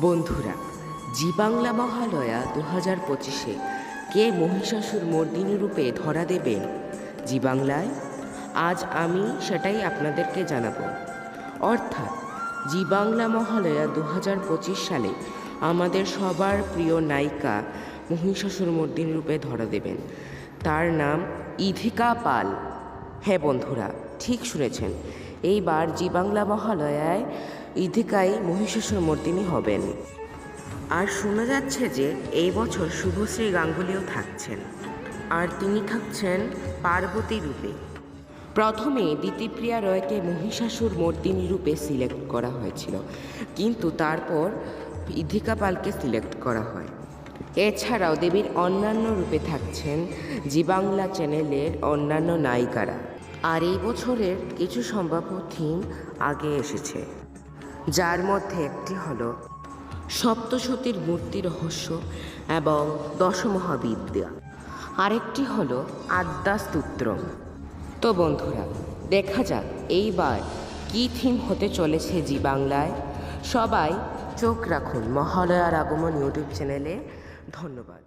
বন্ধুরা জি বাংলা মহালয়া দু হাজার পঁচিশে কে মহিষাসুর মর্দিনী রূপে ধরা দেবেন জি বাংলায় আজ আমি সেটাই আপনাদেরকে জানাব। অর্থাৎ জি বাংলা মহালয়া দু হাজার পঁচিশ সালে আমাদের সবার প্রিয় নায়িকা মহিষাসুর মর্দিনী রূপে ধরা দেবেন। তার নাম ইধিকা পাল। হ্যাঁ বন্ধুরা ঠিক শুনেছেন। এইবার জি বাংলা মহালয়ায় ইধিকাই মহিষাসুর মর্দিনী হবেন। আর শোনা যাচ্ছে যে এই বছর শুভশ্রী গাঙ্গুলিও থাকছেন। আর তিনি থাকছেন পার্বতী রূপে। প্রথমে দিতিপ্রিয়া রয়কে মহিষাসুর মর্দিনী রূপে সিলেক্ট করা হয়েছিল। কিন্তু তারপর ইধিকা পালকে সিলেক্ট করা হয়। এছাড়াও দেবীর অন্যান্য রূপে থাকছেন জি বাংলা চ্যানেলের অন্যান্য নায়িকারা। আর এই বছরের কিছু সম্ভাব্য থিম আগে এসেছে, যার মধ্যে একটি হল সপ্তসতীর মূর্তি রহস্য এবং দশমহাবিদ্যা। আরেকটি হলো আদ্যাস্তোত্রম তো বন্ধুরা, দেখা যাক এইবার কী থিম হতে চলেছে জি বাংলায়। সবাই চোখ রাখুন মহালয়ার আগমন ইউটিউব চ্যানেলে। ধন্যবাদ।